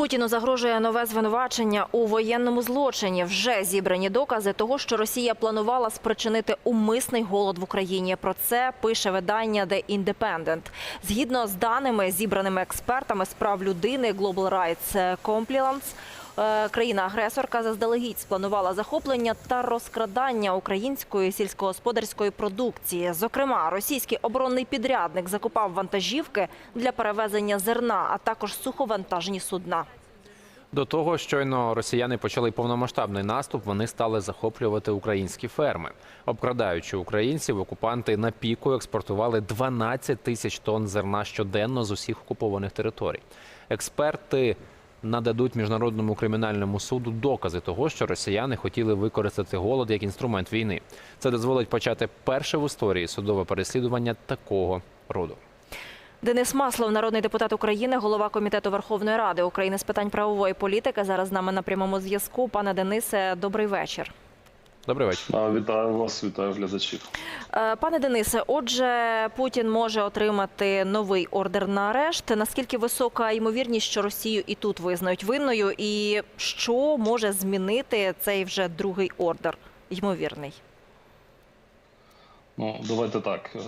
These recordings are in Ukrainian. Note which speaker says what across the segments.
Speaker 1: Путіну загрожує нове звинувачення у воєнному злочині. Вже зібрані докази того, що Росія планувала спричинити умисний голод в Україні. Про це пише видання The Independent. Згідно з даними, зібраними експертами з прав людини Global Rights Compliance, країна-агресорка заздалегідь спланувала захоплення та розкрадання української сільськогосподарської продукції. Зокрема, російський оборонний підрядник закупав вантажівки для перевезення зерна, а також суховантажні судна.
Speaker 2: До того, щойно росіяни почали повномасштабний наступ, вони стали захоплювати українські ферми. Обкрадаючи українців, окупанти на піку експортували 12 тисяч тонн зерна щоденно з усіх окупованих територій. Експерти нададуть міжнародному кримінальному суду докази того, що росіяни хотіли використати голод як інструмент війни. Це дозволить почати перше в історії судове переслідування такого роду.
Speaker 1: Денис Маслов, народний депутат України, голова комітету Верховної Ради України з питань правової політики. Зараз з нами на прямому зв'язку. Пане Денисе, добрий вечір.
Speaker 2: Добрий вечір.
Speaker 3: Вітаю вас, вітаю глядачів.
Speaker 1: Е, Пане Денисе, отже, Путін може отримати новий ордер на арешт. Наскільки висока ймовірність, що Росію і тут визнають винною, і що може змінити цей вже другий ордер? Ймовірний.
Speaker 3: Ну, давайте так. Е,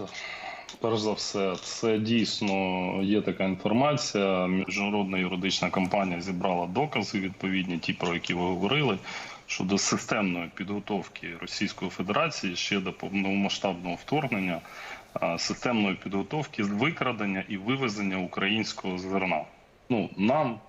Speaker 3: Перш за все, це дійсно є така інформація. Міжнародна юридична компанія зібрала докази відповідні, ті, про які ви говорили, щодо системної підготовки Російської Федерації ще до повномасштабного вторгнення, системної підготовки викрадення і вивезення українського зерна. Ну нам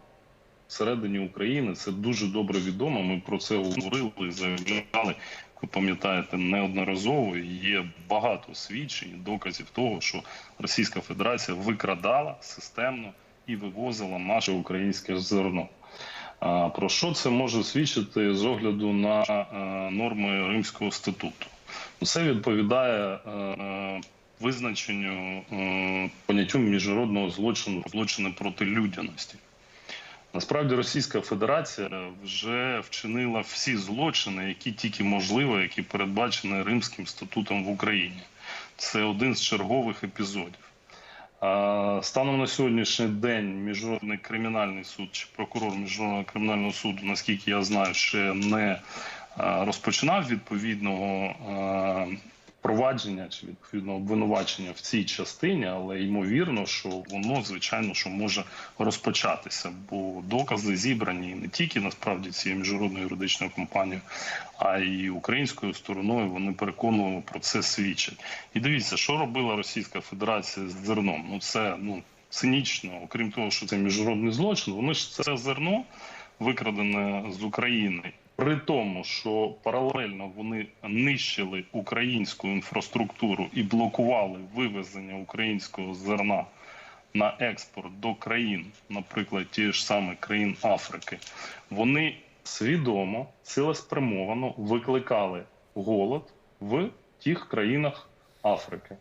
Speaker 3: всередині України це дуже добре відомо. Ми про це говорили, заявляли. Ви пам'ятаєте неодноразово є багато свідчень, доказів того, що Російська Федерація викрадала системно і вивозила наше українське зерно. Про що це може свідчити з огляду на е, норми Римського статуту? Ну, Це відповідає е, визначенню е, поняттю міжнародного злочину злочини проти людяності. Насправді Російська Федерація вже вчинила всі злочини, які тільки можливо, які передбачені Римським статутом в Україні. Це один з чергових епізодів. Станом на сьогоднішній день міжнародний кримінальний суд чи прокурор міжнародного кримінального суду, наскільки я знаю, ще не розпочинав відповідного провадження чи відповідного обвинувачення в цій частині, але ймовірно, що воно звичайно що може розпочатися, бо докази зібрані не тільки насправді цією міжнародною юридичною компанією, а й українською стороною. Вони переконливо про це свідчать. І дивіться, що робила Російська Федерація з зерном. Ну це ну цинічно, окрім того, що це міжнародний злочин. Вони ж це зерно викрадене з України. При тому, що паралельно вони нищили українську інфраструктуру і блокували вивезення українського зерна на експорт до країн, наприклад, ті ж саме країн Африки, вони свідомо, цілеспрямовано викликали голод в тих країнах Африки.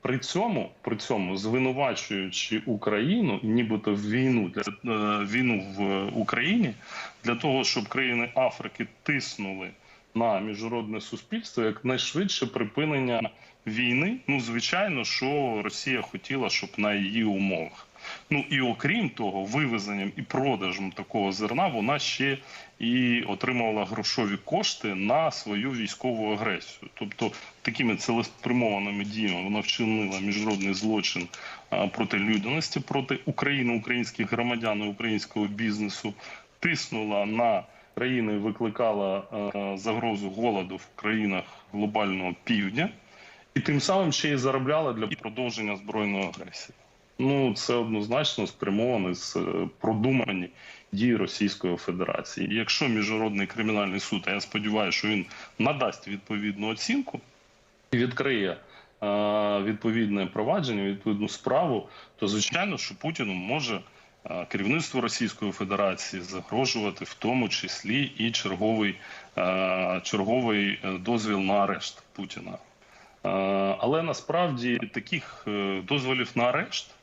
Speaker 3: При цьому, при цьому звинувачуючи Україну, нібито в війну для е, війну в Україні, для того, щоб країни Африки тиснули на міжнародне суспільство якнайшвидше припинення війни. Ну, звичайно, що Росія хотіла, щоб на її умовах. Ну і окрім того, вивезенням і продажем такого зерна вона ще і отримувала грошові кошти на свою військову агресію. Тобто такими цілеспрямованими діями вона вчинила міжнародний злочин проти людяності, проти України, українських громадян і українського бізнесу, тиснула на країни, викликала загрозу голоду в країнах глобального півдня, і тим самим ще й заробляла для продовження збройної агресії. Ну, це однозначно спрямовано з е, продумані дії Російської Федерації. Якщо міжнародний кримінальний суд, а я сподіваюся, що він надасть відповідну оцінку і відкриє е, відповідне провадження, відповідну справу, то звичайно, що Путіну може е, керівництво Російської Федерації загрожувати в тому числі і черговий, черговий дозвіл на арешт Путіна. Але насправді таких дозволів на арешт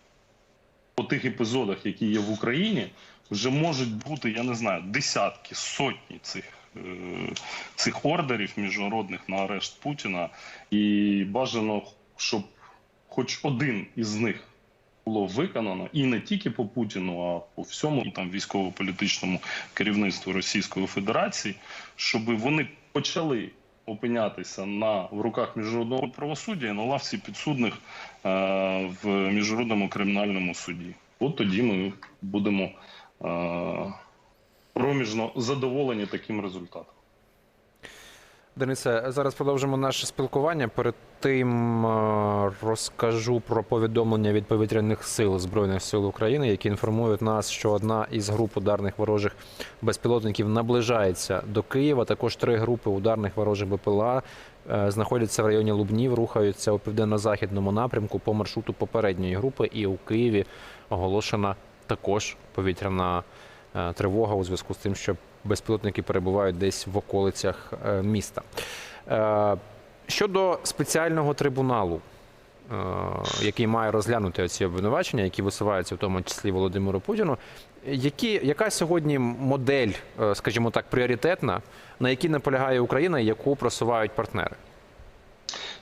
Speaker 3: по тих епізодах, які є в Україні, вже можуть бути, я не знаю, десятки, сотні цих, е, цих ордерів міжнародних на арешт Путіна. І бажано, щоб хоч один із них було виконано і не тільки по Путіну, а по всьому там військово-політичному керівництву Російської Федерації, щоб вони почали опинятися на в руках міжнародного правосуддя і на лавці підсудних е, в міжнародному кримінальному суді. От тоді ми будемо е, проміжно задоволені таким результатом.
Speaker 2: Денисе, зараз продовжимо наше спілкування. Перед тим е, розкажу про повідомлення від повітряних сил Збройних сил України, які інформують нас, що одна із груп ударних ворожих безпілотників наближається до Києва. Також три групи ударних ворожих БПЛА е, знаходяться в районі Лубнів, рухаються у південно-західному напрямку по маршруту попередньої групи. І у Києві оголошена також повітряна е, тривога у зв'язку з тим, що безпілотники перебувають десь в околицях е, міста. Е, Щодо спеціального трибуналу, е, який має розглянути ці обвинувачення, які висуваються в тому числі Володимиру Путіну, які, яка сьогодні модель, скажімо так, пріоритетна, на якій наполягає Україна і яку просувають партнери?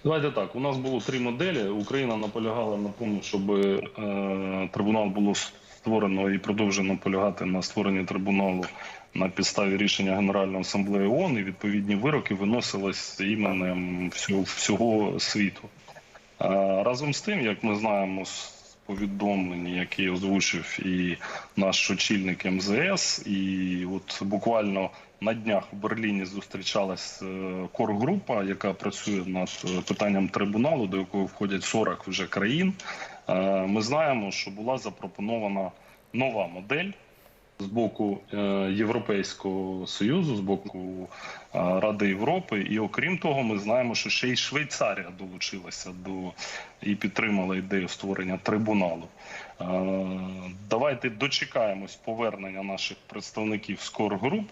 Speaker 3: Давайте так. У нас було три моделі. Україна наполягала на тому, щоб е, трибунал було створено і продовжено наполягати на створенні трибуналу на підставі рішення Генеральної асамблеї ООН, і відповідні вироки виносились іменем всього, всього світу. Разом з тим, як ми знаємо з повідомлень, які озвучив і наш очільник МЗС, і от буквально на днях в Берліні зустрічалась е, коргрупа, яка працює над е, питанням трибуналу, до якої входять 40 вже країн. Е, Ми знаємо, що була запропонована нова модель з боку е, Європейського союзу, з боку е, Ради Європи, і окрім того, ми знаємо, що ще й Швейцарія долучилася до і підтримала ідею створення трибуналу. Давайте дочекаємось повернення наших представників з коргруп.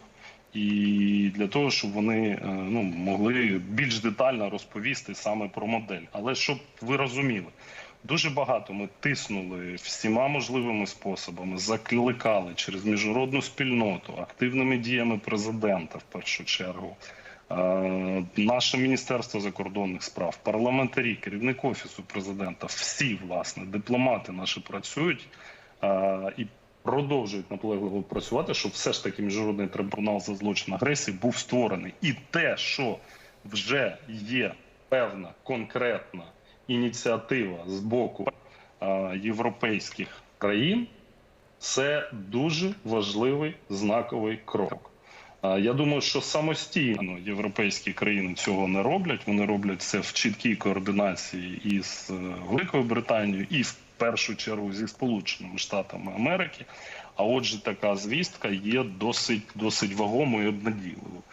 Speaker 3: І для того, щоб вони ну могли більш детально розповісти саме про модель. Але щоб ви розуміли, дуже багато ми тиснули всіма можливими способами, закликали через міжнародну спільноту, активними діями президента в першу чергу. е, Наше міністерство закордонних справ, парламентарі, керівник офісу президента, всі власне дипломати наші працюють е, і продовжують наполегливо працювати, щоб все ж таки міжнародний трибунал за злочин агресії був створений. І те, що вже є певна конкретна ініціатива з боку європейських країн, це дуже важливий знаковий крок. Я думаю, що самостійно європейські країни цього не роблять. Вони роблять це в чіткій координації із е, Великою Британією і в першу чергу зі Сполученими Штатами Америки. А отже, така звістка є досить досить вагомою і одноділою.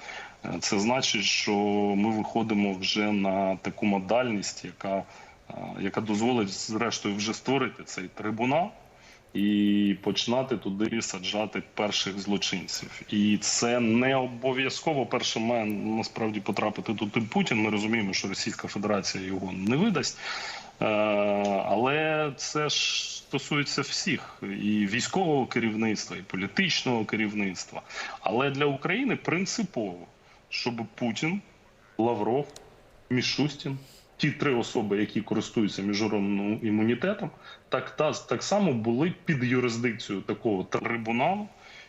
Speaker 3: Е, Це значить, що ми виходимо вже на таку модальність, яка, яка дозволить зрештою вже створити цей трибунал і починати туди саджати перших злочинців. І це не обов'язково перше має насправді потрапити туди Путін. Ми розуміємо, що Російська Федерація його не видасть. Е, Але це ж стосується всіх і військового керівництва, і політичного керівництва. Але для України принципово, щоб Путін, Лавров, Мішустін, ті три особи, які користуються міжнародним імунітетом, так та так само були під юрисдикцією такого трибуналу.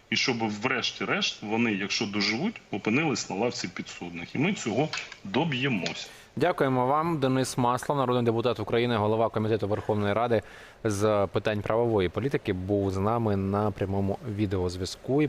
Speaker 3: І щоб, врешті-решт, вони, якщо доживуть, опинились на лавці підсудних, і ми цього доб'ємося.
Speaker 2: Дякуємо вам, Денис Маслов, народний депутат України, голова комітету Верховної Ради з питань правової політики, був з нами на прямому відеозв'язку.